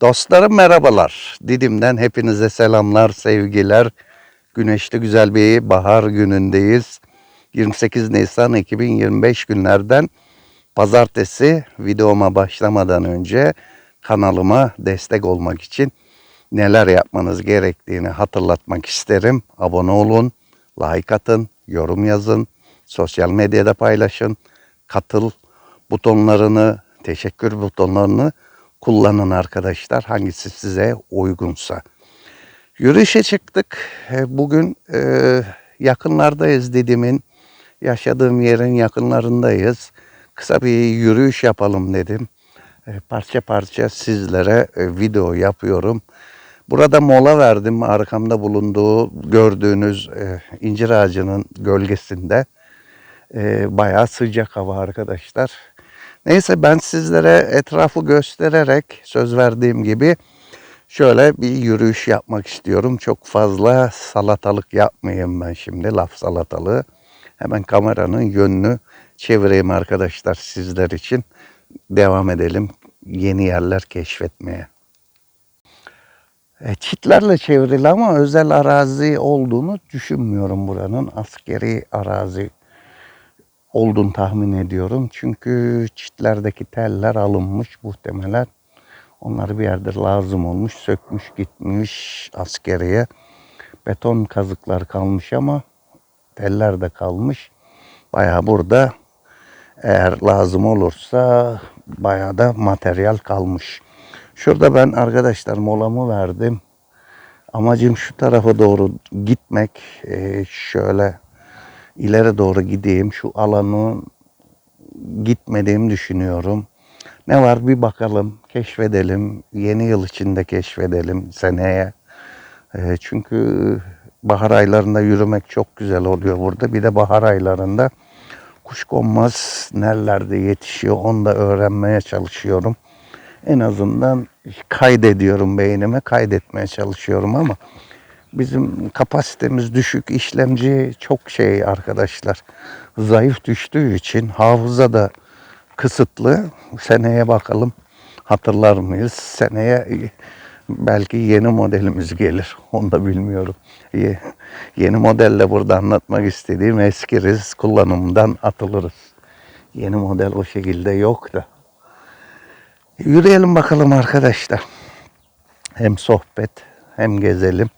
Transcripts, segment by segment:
Dostlarım merhabalar. Didim'den hepinize selamlar, sevgiler. Güneşli güzel bir bahar günündeyiz. 28 Nisan 2025 günlerden pazartesi videoma başlamadan önce kanalıma destek olmak için neler yapmanız gerektiğini hatırlatmak isterim. Abone olun, like atın, yorum yazın, sosyal medyada paylaşın, katıl butonlarını, teşekkür butonlarını kullanın arkadaşlar. Hangisi size uygunsa. Yürüyüşe çıktık. E, Bugün e, yakınlardayız Didim'in. Yaşadığım yerin yakınlarındayız. Kısa bir yürüyüş yapalım dedim. E, Parça parça sizlere e, video yapıyorum. Burada mola verdim. Arkamda bulunduğu gördüğünüz incir ağacının gölgesinde. E, bayağı sıcak hava arkadaşlar. Neyse ben sizlere etrafı göstererek söz verdiğim gibi şöyle bir yürüyüş yapmak istiyorum. Çok fazla salatalık yapmayayım ben şimdi laf salatalığı. Hemen kameranın yönünü çevireyim arkadaşlar sizler için. Devam edelim yeni yerler keşfetmeye. E, çitlerle çevrili ama özel arazi olduğunu düşünmüyorum buranın. Askeri arazi olduğunu tahmin ediyorum. Çünkü çitlerdeki teller alınmış muhtemelen. Onları bir yerde lazım olmuş, sökmüş gitmiş askeriye. Beton kazıklar kalmış ama teller de kalmış. Bayağı burada eğer lazım olursa bayağı da materyal kalmış. Şurada ben arkadaşlar molamı verdim. Amacım şu tarafa doğru gitmek. Ee, şöyle ileri doğru gideyim. Şu alanı gitmediğimi düşünüyorum. Ne var bir bakalım, keşfedelim. Yeni yıl içinde keşfedelim seneye. Ee, çünkü bahar aylarında yürümek çok güzel oluyor burada. Bir de bahar aylarında kuşkonmaz nerelerde yetişiyor onu da öğrenmeye çalışıyorum. En azından kaydediyorum beynime, kaydetmeye çalışıyorum ama bizim kapasitemiz düşük, işlemci çok şey arkadaşlar. Zayıf düştüğü için hafıza da kısıtlı. Seneye bakalım hatırlar mıyız? Seneye belki yeni modelimiz gelir. Onu da bilmiyorum. Ye- Yeni modelle burada anlatmak istediğim eskiriz, kullanımdan atılırız. Yeni model o şekilde yok da. Yürüyelim bakalım arkadaşlar. Hem sohbet hem gezelim.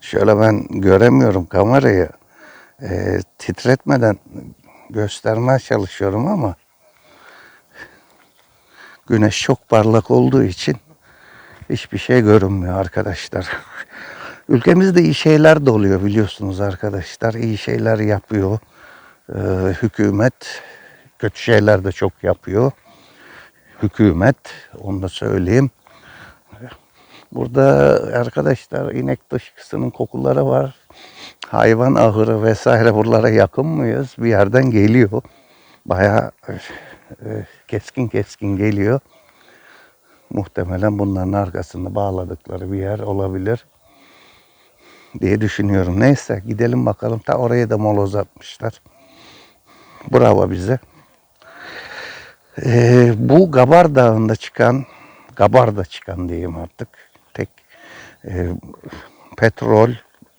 Şöyle ben göremiyorum kamerayı. Ee, titretmeden göstermeye çalışıyorum ama güneş çok parlak olduğu için hiçbir şey görünmüyor arkadaşlar. Ülkemizde iyi şeyler de oluyor biliyorsunuz arkadaşlar. İyi şeyler yapıyor. Ee, hükümet kötü şeyler de çok yapıyor. Hükümet onu da söyleyeyim. Burada arkadaşlar inek dışkısının kokuları var. Hayvan ahırı vesaire buralara yakın mıyız? Bir yerden geliyor. Bayağı e, keskin keskin geliyor. Muhtemelen bunların arkasında bağladıkları bir yer olabilir diye düşünüyorum. Neyse gidelim bakalım. Ta oraya da moloz atmışlar. Bravo bize. Ee, bu Gabar Dağı'nda çıkan, Gabar'da çıkan diyeyim artık. Tek e, petrol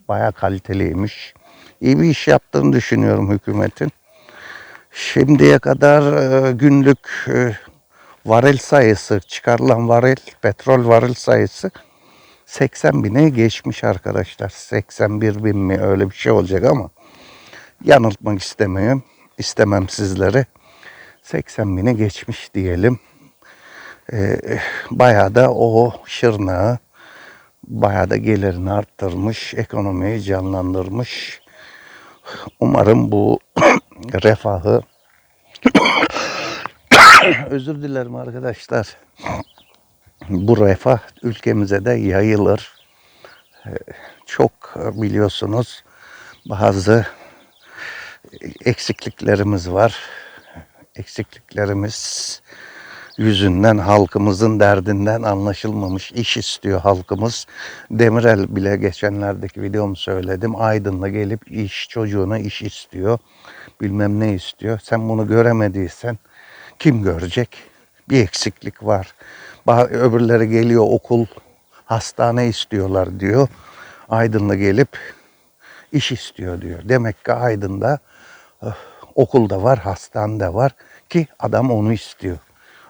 bayağı kaliteliymiş. İyi bir iş yaptığını düşünüyorum hükümetin. Şimdiye kadar e, günlük e, varil sayısı, çıkarılan varil, petrol varil sayısı 80 bine geçmiş arkadaşlar. 81 bin mi öyle bir şey olacak ama yanıltmak istemiyorum. İstemem sizleri. 80 bine geçmiş diyelim. Ee, bayağı da o şırnağı bayağı da gelirini arttırmış, ekonomiyi canlandırmış. Umarım bu refahı özür dilerim arkadaşlar. Bu refah ülkemize de yayılır. Ee, Çok biliyorsunuz bazı eksikliklerimiz var. Eksikliklerimiz yüzünden halkımızın derdinden anlaşılmamış iş istiyor halkımız. Demirel bile geçenlerdeki videomu söyledim. Aydın'la gelip iş çocuğuna iş istiyor. Bilmem ne istiyor. Sen bunu göremediysen kim görecek? Bir eksiklik var. Öbürleri geliyor okul, hastane istiyorlar diyor. Aydın'la gelip iş istiyor diyor. Demek ki Aydın'da eh, okulda var, hastanede var ki adam onu istiyor.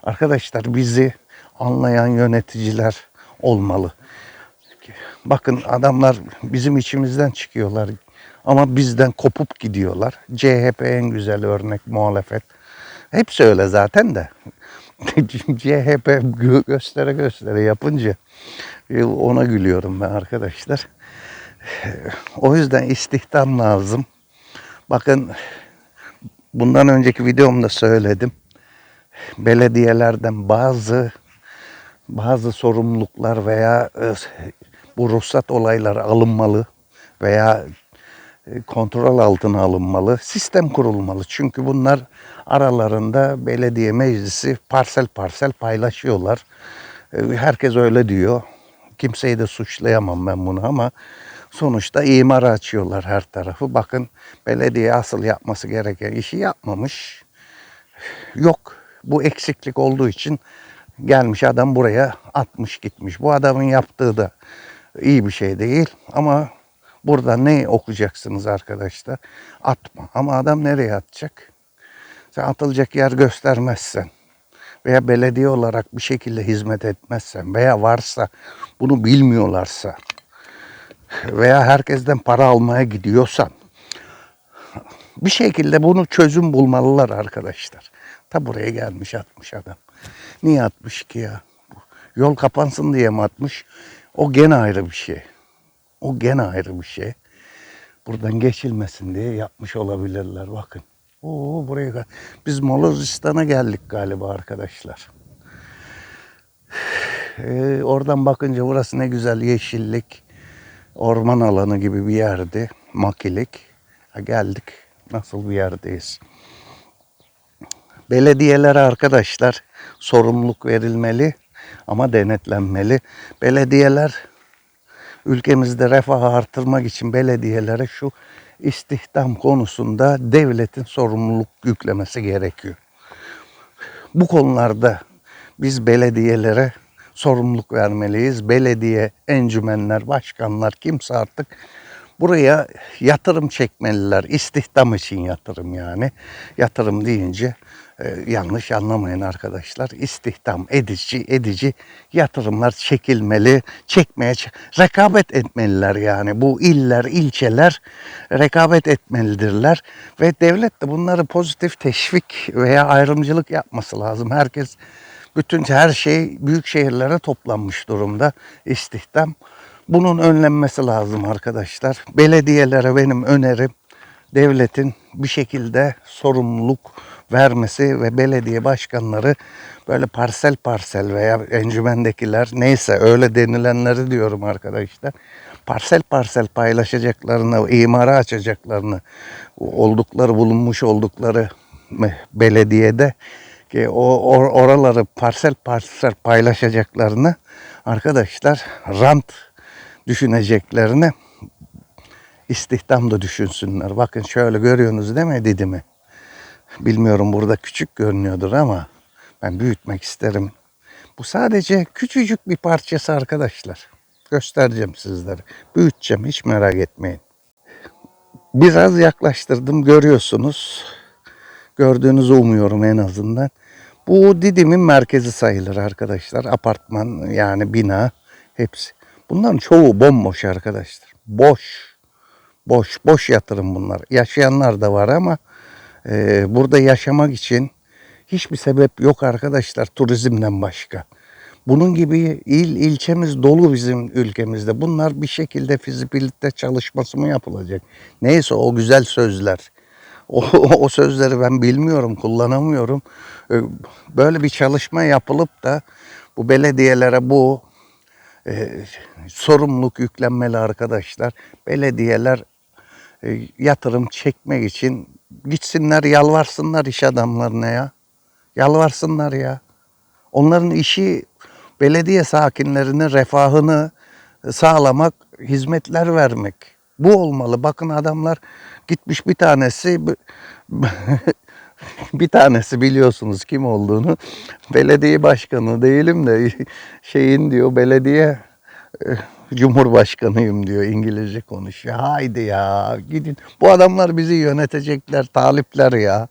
Arkadaşlar bizi anlayan yöneticiler olmalı. Bakın adamlar bizim içimizden çıkıyorlar ama bizden kopup gidiyorlar. CHP en güzel örnek muhalefet. Hepsi öyle zaten de. CHP gö- göstere göstere yapınca e, ona gülüyorum ben arkadaşlar. O yüzden istihdam lazım. Bakın bundan önceki videomda söyledim. Belediyelerden bazı bazı sorumluluklar veya e, bu ruhsat olayları alınmalı veya e, kontrol altına alınmalı. Sistem kurulmalı. Çünkü bunlar aralarında belediye meclisi parsel parsel paylaşıyorlar. E, Herkes öyle diyor. Kimseyi de suçlayamam ben bunu ama sonuçta imara açıyorlar her tarafı. Bakın belediye asıl yapması gereken işi yapmamış. Yok. Bu eksiklik olduğu için gelmiş adam buraya atmış gitmiş. Bu adamın yaptığı da iyi bir şey değil ama burada ne okuyacaksınız arkadaşlar? Atma. Ama adam nereye atacak? Sen atılacak yer göstermezsen veya belediye olarak bir şekilde hizmet etmezsen veya varsa bunu bilmiyorlarsa veya herkesten para almaya gidiyorsan bir şekilde bunu çözüm bulmalılar arkadaşlar. Ta buraya gelmiş atmış adam. Niye atmış ki ya? Yol kapansın diye mi atmış? O gene ayrı bir şey. O gene ayrı bir şey. Buradan geçilmesin diye yapmış olabilirler bakın. Oo buraya biz Moğolistan'a geldik galiba arkadaşlar. Ee, oradan bakınca burası ne güzel yeşillik, orman alanı gibi bir yerdi. Makilik. Ha, geldik. Nasıl bir yerdeyiz? Belediyelere arkadaşlar sorumluluk verilmeli ama denetlenmeli. Belediyeler ülkemizde refahı artırmak için belediyelere şu istihdam konusunda devletin sorumluluk yüklemesi gerekiyor. Bu konularda biz belediyelere sorumluluk vermeliyiz. Belediye, encümenler, başkanlar kimse artık buraya yatırım çekmeliler. İstihdam için yatırım yani. Yatırım deyince yanlış anlamayın arkadaşlar. İstihdam edici edici yatırımlar çekilmeli, çekmeye rekabet etmeliler yani. Bu iller, ilçeler rekabet etmelidirler ve devlet de bunları pozitif teşvik veya ayrımcılık yapması lazım. Herkes bütün her şey büyük şehirlere toplanmış durumda istihdam. Bunun önlenmesi lazım arkadaşlar. Belediyelere benim önerim devletin bir şekilde sorumluluk vermesi ve belediye başkanları böyle parsel parsel veya encümendekiler neyse öyle denilenleri diyorum arkadaşlar. Parsel parsel paylaşacaklarını, imara açacaklarını, oldukları bulunmuş oldukları belediyede ki o or- oraları parsel parsel paylaşacaklarını arkadaşlar rant düşüneceklerini istihdam da düşünsünler. Bakın şöyle görüyorsunuz değil mi Didim'i? Bilmiyorum burada küçük görünüyordur ama ben büyütmek isterim. Bu sadece küçücük bir parçası arkadaşlar. Göstereceğim sizlere. Büyüteceğim hiç merak etmeyin. Biraz yaklaştırdım görüyorsunuz. Gördüğünüzü umuyorum en azından. Bu Didim'in merkezi sayılır arkadaşlar. Apartman yani bina hepsi. Bunların çoğu bomboş arkadaşlar. Boş. Boş, boş yatırım bunlar. Yaşayanlar da var ama e, burada yaşamak için hiçbir sebep yok arkadaşlar turizmden başka. Bunun gibi il ilçemiz dolu bizim ülkemizde. Bunlar bir şekilde fizibilite çalışması mı yapılacak? Neyse o güzel sözler. O, o sözleri ben bilmiyorum, kullanamıyorum. E, Böyle bir çalışma yapılıp da bu belediyelere bu e, sorumluluk yüklenmeli arkadaşlar. Belediyeler yatırım çekmek için gitsinler yalvarsınlar iş adamlarına ya. Yalvarsınlar ya. Onların işi belediye sakinlerinin refahını sağlamak, hizmetler vermek. Bu olmalı. Bakın adamlar gitmiş bir tanesi bir tanesi biliyorsunuz kim olduğunu. Belediye başkanı değilim de şeyin diyor belediye e, Cumhurbaşkanıyım diyor İngilizce konuşuyor. Haydi ya gidin. Bu adamlar bizi yönetecekler, talipler ya.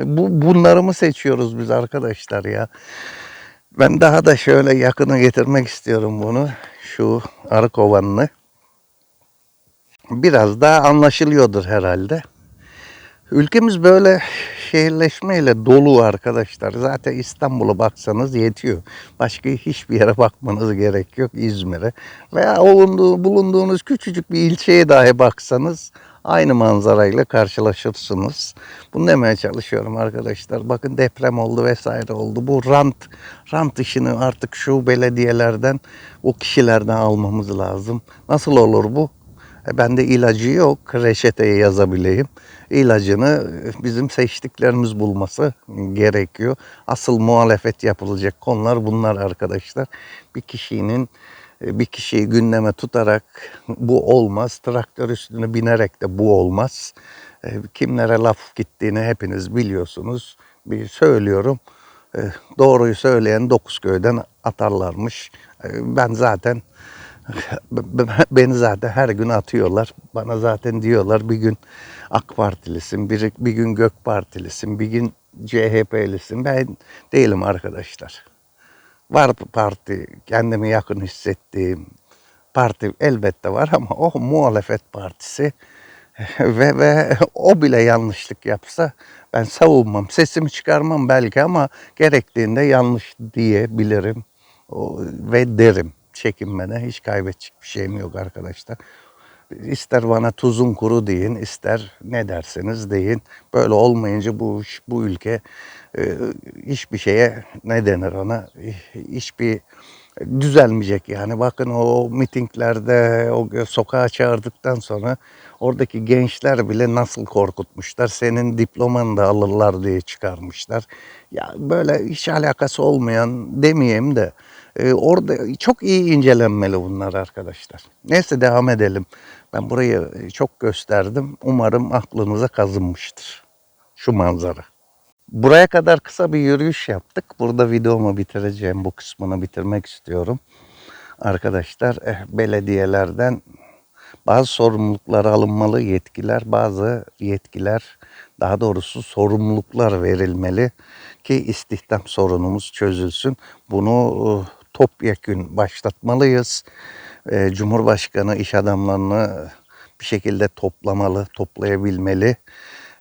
Bu bunları mı seçiyoruz biz arkadaşlar ya? Ben daha da şöyle yakına getirmek istiyorum bunu. Şu arı kovanını. Biraz daha anlaşılıyordur herhalde. Ülkemiz böyle şehirleşmeyle dolu arkadaşlar. Zaten İstanbul'a baksanız yetiyor. Başka hiçbir yere bakmanız gerek yok İzmir'e. Veya bulunduğu, bulunduğunuz küçücük bir ilçeye dahi baksanız aynı manzarayla karşılaşırsınız. Bunu demeye çalışıyorum arkadaşlar. Bakın deprem oldu vesaire oldu. Bu rant, rant işini artık şu belediyelerden, o kişilerden almamız lazım. Nasıl olur bu? E, Bende ilacı yok. Reçeteye yazabileyim. İlacını bizim seçtiklerimiz bulması gerekiyor. Asıl muhalefet yapılacak konular bunlar arkadaşlar. Bir kişinin e, bir kişiyi gündeme tutarak bu olmaz. Traktör üstüne binerek de bu olmaz. E, Kimlere laf gittiğini hepiniz biliyorsunuz. Bir söylüyorum. E, Doğruyu söyleyen dokuz köyden atarlarmış. E, Ben zaten Beni zaten her gün atıyorlar. Bana zaten diyorlar bir gün AK Partilisin, bir, bir gün Gök Partilisin, bir gün CHP'lisin. Ben değilim arkadaşlar. Var parti, kendimi yakın hissettiğim parti elbette var ama o muhalefet partisi ve, ve o bile yanlışlık yapsa ben savunmam. Sesimi çıkarmam belki ama gerektiğinde yanlış diyebilirim o, ve derim çekinmeden hiç kaybedecek bir şeyim yok arkadaşlar. İster bana tuzun kuru deyin, ister ne derseniz deyin. Böyle olmayınca bu bu ülke e, hiçbir şeye ne denir ona hiçbir düzelmeyecek yani. Bakın o mitinglerde o sokağa çağırdıktan sonra oradaki gençler bile nasıl korkutmuşlar. Senin diplomanı da alırlar diye çıkarmışlar. Ya böyle hiç alakası olmayan demeyeyim de e, orada çok iyi incelenmeli bunlar arkadaşlar. Neyse devam edelim. Ben burayı çok gösterdim. Umarım aklınıza kazınmıştır. Şu manzara. Buraya kadar kısa bir yürüyüş yaptık. Burada videomu bitireceğim. Bu kısmını bitirmek istiyorum. Arkadaşlar eh, belediyelerden bazı sorumluluklar alınmalı, yetkiler, bazı yetkiler, daha doğrusu sorumluluklar verilmeli ki istihdam sorunumuz çözülsün. Bunu eh, topyekün başlatmalıyız. Eh, Cumhurbaşkanı iş adamlarını bir şekilde toplamalı, toplayabilmeli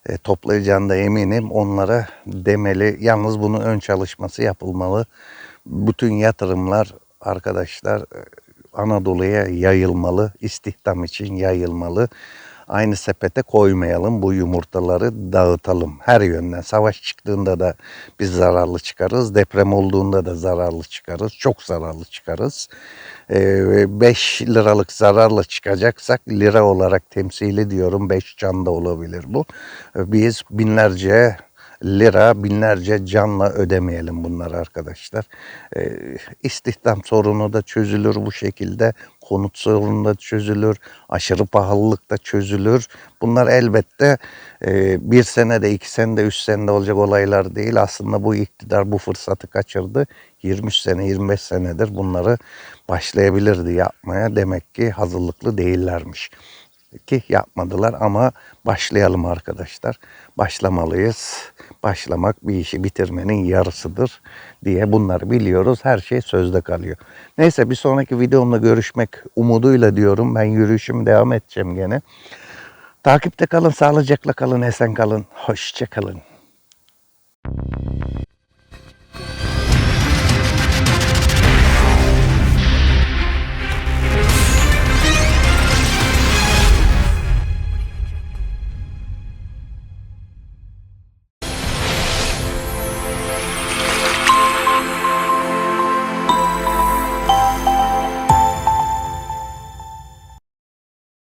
e, toplayacağını da eminim onlara demeli. Yalnız bunun ön çalışması yapılmalı. Bütün yatırımlar arkadaşlar e, Anadolu'ya yayılmalı, istihdam için yayılmalı. Aynı sepete koymayalım, bu yumurtaları dağıtalım her yönden. Savaş çıktığında da biz zararlı çıkarız, deprem olduğunda da zararlı çıkarız, çok zararlı çıkarız. 5 liralık zararla çıkacaksak lira olarak temsili diyorum 5 can da olabilir bu. Biz binlerce lira binlerce canla ödemeyelim bunları arkadaşlar. Ee, istihdam sorunu da çözülür bu şekilde. Konut sorunu da çözülür. Aşırı pahalılık da çözülür. Bunlar elbette e, bir senede, iki senede, üç senede olacak olaylar değil. Aslında bu iktidar bu fırsatı kaçırdı. 23 sene, 25 senedir bunları başlayabilirdi yapmaya. Demek ki hazırlıklı değillermiş ki yapmadılar ama başlayalım arkadaşlar. Başlamalıyız. Başlamak bir işi bitirmenin yarısıdır diye bunları biliyoruz. Her şey sözde kalıyor. Neyse bir sonraki videomda görüşmek umuduyla diyorum. Ben yürüyüşümü devam edeceğim gene. Takipte kalın, sağlıcakla kalın, esen kalın. Hoşça kalın.